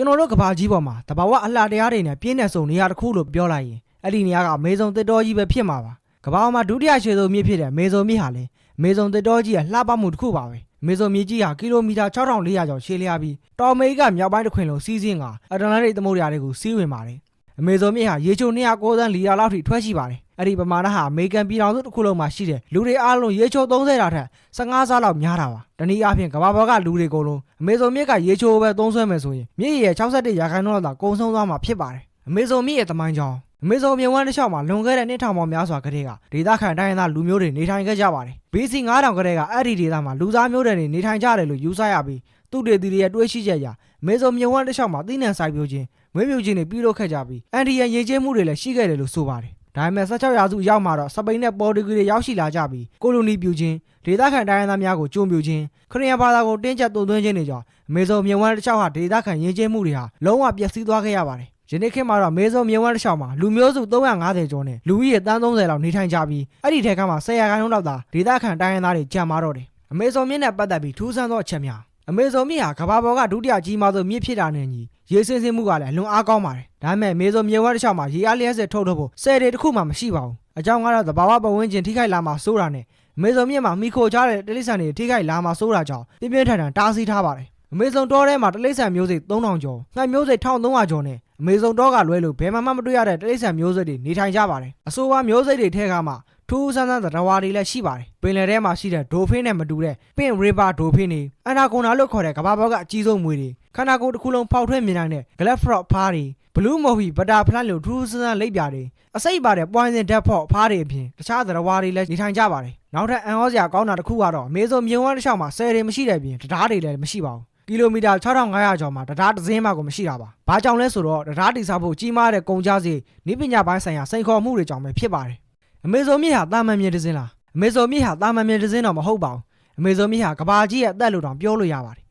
ကျွန်တော်တို့ကဘာကြီးပေါ်မှာတဘာဝအလှတရားတွေနဲ့ပြင်းတဲ့ဆုံနေရာတစ်ခုလို့ပြောလိုက်ရင်အဲ့ဒီနေရာကအမေဇုံတစ်တော်ကြီးပဲဖြစ်မှာပါကဘာပေါ်မှာဒုတိယရွှေစုံမြစ်ဖြစ်တဲ့မေဇုံမြစ်ဟာလေမေဇုံတစ်တော်ကြီးရဲ့လှပမှုတစ်ခုပါပဲမေဇုံမြစ်ကြီးဟာကီလိုမီတာ6400ကျော်ရှည်လျားပြီးတော်မေကမြောက်ပိုင်းတစ်ခွင်လုံးစီးစင်းကအတ္တလန္တိတ်သမုဒ္ဒရာတွေကိုစီးဝင်ပါတယ်အမေဇုံမြစ်ဟာရေချို290သန်းလီတာလောက်ထိထွက်ရှိပါတယ် အဲ့ဒီပမာဏဟာအမေရိကန်ပြည်ထောင်စုတစ်ခုလုံးမှာရှိတဲ့လူတွေအားလုံးရေချို30တာထက်15ဆလောက်များတာပါတနည်းအားဖြင့်ကမ္ဘာပေါ်ကလူတွေအကုန်လုံးအမေဇုံမြစ်ကရေချိုပဲသုံးဆွဲမယ်ဆိုရင်မြစ်ရဲ့61ရာခိုင်နှုန်းလောက်သာကုန်ဆုံးသွားမှာဖြစ်ပါတယ်အမေဇုံမြစ်ရဲ့တမိုင်းကြောင်းအမေဇုံမြစ်ဝမ်းတစ်လျှောက်မှာလွန်ခဲ့တဲ့နှစ်ထောင်ပေါင်းများစွာကတည်းကဒေသခံတိုင်းရင်းသားလူမျိုးတွေနေထိုင်ခဲ့ကြပါတယ်။ BC 9000ကတည်းကအဲ့ဒီဒေသမှာလူသားမျိုးတွေနေနေထိုင်ကြတယ်လို့ယူဆရပြီးသူတေသီတွေရဲ့တွေးရှိချက်အရအမေဇုံမြစ်ဝမ်းတစ်လျှောက်မှာသိနှံစိုက်ပျိုးခြင်းမွေးမြူခြင်းတွေပြုလုပ်ခဲ့ကြပြီးအန်တီယန်ရင်ကျင်းမှုတွေလည်းရှိခဲ့တယ်လို့ဆိုပါတယ်။ ဒါပေမဲ့16ရာစုအရောက်မှာတော့စပိန်နဲ့ပေါ်တူဂီတွေရောက်ရှိလာကြပြီးကိုလိုနီပြုခြင်းဒေသခံတိုင်းရင်းသားများကိုကျုံပြူခြင်းခရီးယန်ဘာသာကိုတင်းကျပ်သွင်းသွင်းခြင်းတွေကြောင့်အမေဇုံမြစ်ဝမ်းတစ်လျှောက်ဟာဒေသခံရင်ကျင်းမှုတွေဟာလုံးဝပျက်စီးသွားခဲ့ရပါတယ်။ယနေ့ခေတ်မှာတော့မေဇုံမြေဝမ်းတစ်လျှောက်မှာလူမျိုးစု350ကျော်နဲ့လူဦးရေတန်း30လောက်နေထိုင်ကြပြီးအဲ့ဒီထဲကမှ10ရာခိုင်နှုန်းလောက်သာဒေသခံတိုင်းရင်းသားတွေကြံမာတော့တယ်အမေဇုံမြစ်နဲ့ပတ်သက်ပြီးထူးဆန်းသောအချက်များ အမေဇုံမြစ်ဟာကမ္ဘာပေါ်ကဒုတိယကြီးမားဆုံးမြစ်ဖြစ်တာနဲ့ညီရေစင်းစင်းမှုကလည်းအလွန်အားကောင်းပါတယ်ဒါပေမဲ့မေဇုံမြေဝမ်းတစ်လျှောက်မှာရေအားလျက်စစ်ထုတ်ထုတ်ဖို့ဆယ်တွေတစ်ခုမှမရှိပါဘူးအကြောင်းကတော့သဘာဝပတ်ဝန်းကျင်ထိခိုက်လာမှာစိုးတာနဲ့အမေဇုံမြစ်မှာမိခိုချတဲ့တိရစ္ဆာန်တွေထိခိုက်လာမှာစိုးတာကြောင့်ပြင်းပြင်းထန်ထန်တားဆီးထားပါတယ်အမေဇုံတောထဲမှာတိရစ္ဆာန်မျိုးစိတ်3000ကျော်ငှက်မျိုးစိတ်1300ကျော်နဲ့အမေဇုံတောကလွဲလို့ဘယ်မှမတွေ့ရတဲ့တိရစ္ဆာန်မျိုးစိတ်တွေနေထိုင်ကြပါတယ်အဆိုပါမျိုးစိတ်တွေထဲကမှ ထူးဆန်းဆန်းသတ္တဝါတွေလည်းရှိပါတယ်ပင်လယ်ထဲမှာရှိတဲ့ဒိုဖင်းနဲ့မတူတဲ့ပင့်ရီဗာဒိုဖင်းတွေအနာကွန်နာလို့ခေါ်တဲ့ကမ္ဘာပေါ်ကအကြီးဆုံးမွေတွေခန္ဓာကိုယ်တစ်ခုလုံးဖောက်ထွက်မြင်နိုင်တဲ့ Glass Frog ဖားတွေဘလူးမော်ဟီဘတာဖလတ်လို့ထူးဆန်းဆန်းလိပ်ပြာတွေအစိပ်ပါတဲ့ poison dead frog ဖားတွေအပြင်တခြားသတ္တဝါတွေလည်းနေထိုင်ကြပါတယ်နောက်ထပ်အန်ဟောစရာကောင်းတာတစ်ခုကတော့အမေဇုံမြင်းဝမ်းတစ်လျှောက်မှာဆယ်တွေမရှိတဲ့ပြင်တရားတွေလည်းမရှိပါဘူးကီလိုမီတာ6500ကျော်မှာတရားတစ်စင်းမှကိုမရှိတာပါ။ဘာကြောင့်လဲဆိုတော့တရားတိစားဖို့ကြီးမားတဲ့ကုန်ကြစည်နိပညာပိုင်းဆိုင်ရာစိန်ခေါ်မှုတွေကြောင့်ပဲဖြစ်ပါတယ်။ အမေဇုံမြစ်ဟာတာမန်မြေတစ်စင်းလား။အမေဇုံမြစ်ဟာတာမန်မြေတစ်စင်းတော့မဟုတ်ပါဘူး။အမေဇုံမြစ်ဟာကဘာကြီးရဲ့အသက်လို့တောင်ပြောလို့ရပါတယ်